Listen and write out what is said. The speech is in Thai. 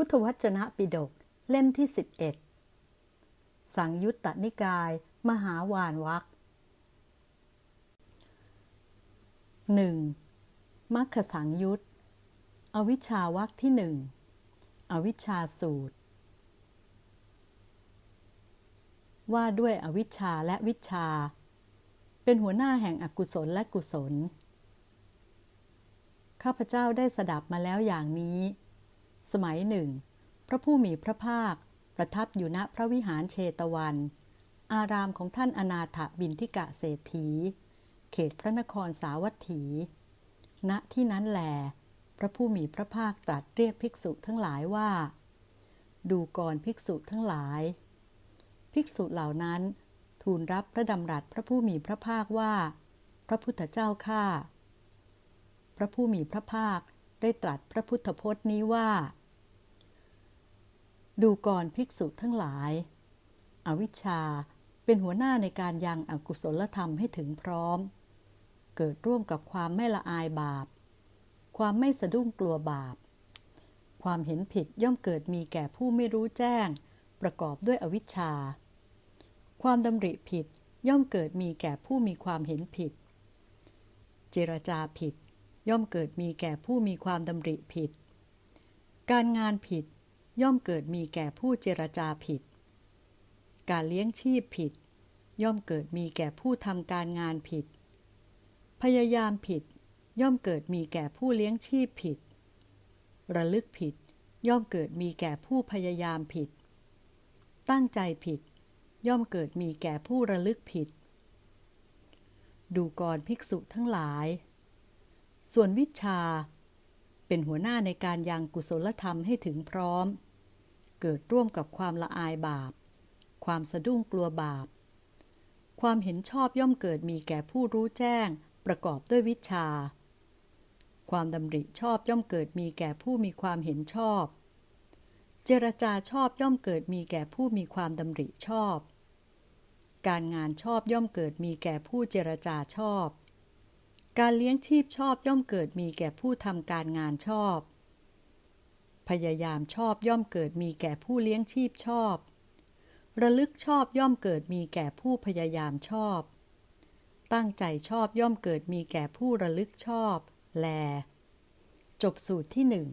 พุทธวจนะปิฎกเล่มที่ 11 สังยุตตนิกาย มหาวานวักหนึ่งมัคคสังยุตอวิชชาวักที่หนึ่งอวิชชาสูตร ว่าด้วยอวิชชาและวิชชาเป็นหัวหน้าแห่งอกุศลและกุศล ข้าพเจ้าได้สดับมาแล้วอย่างนี้ สมัยหนึ่ง พระผู้มีพระภาค ประทับอยู่ณพระวิหารเชตวัน อารามของท่านอนาถบินทิกะเศรษฐี เขตพระนครสาวัตถี ณที่นั้นแหลพระผู้มีพระภาคตรัสเรียกภิกษุทั้งหลายว่า ดูก่อนภิกษุทั้งหลาย ภิกษุเหล่านั้น ทูลรับพระดำรัสพระผู้มีพระภาคว่า พระพุทธเจ้าข้าพระผู้มีพระภาคได้ตรัสพระพุทธพจน์นี้ว่า ดูก่อนภิกษุทั้งหลาย อวิชชาเป็นหัวหน้าในการยังอกุศลธรรมให้ถึงพร้อม เกิดร่วมกับความไม่ละอายบาป ความไม่สะดุ้งกลัวบาป ความเห็นผิดย่อมเกิดมีแก่ผู้ไม่รู้แจ้ง ประกอบด้วยอวิชชา ความดำริผิดย่อมเกิดมีแก่ผู้มีความเห็นผิด เจรจาผิด ย่อมเกิดมีแก่ผู้มีความดำริผิด การงานผิด ย่อมเกิดมีแก่ผู้เจรจาผิด การเลี้ยงชีพผิด ย่อมเกิดมีแก่ผู้ทำการงานผิด พยายามผิด ย่อมเกิดมีแก่ผู้เลี้ยงชีพผิด ระลึกผิด ย่อมเกิดมีแก่ผู้พยายามผิด ตั้งใจผิด ย่อมเกิดมีแก่ผู้ระลึกผิด ดูก่อนภิกษุทั้งหลาย ส่วนวิชาเป็นหัวหน้าในการยังกุศลธรรมให้ถึงพร้อม เกิดร่วมกับความละอายบาป ความสะดุ้งกลัวบาป ความเห็นชอบย่อมเกิดมีแก่ผู้รู้แจ้ง ประกอบด้วยวิชา ความดำริชอบย่อมเกิดมีแก่ผู้มีความเห็นชอบ เจรจาชอบย่อมเกิดมีแก่ผู้มีความดำริชอบ การงานชอบย่อมเกิดมีแก่ผู้เจรจาชอบ การเลี้ยงชีพชอบย่อมเกิดมีแก่ผู้ทำการงานชอบ พยายามชอบย่อมเกิดมีแก่ผู้เลี้ยงชีพชอบ ระลึกชอบย่อมเกิดมีแก่ผู้พยายามชอบ ตั้งใจชอบย่อมเกิดมีแก่ผู้ระลึกชอบ แล จบสูตรที่หนึ่ง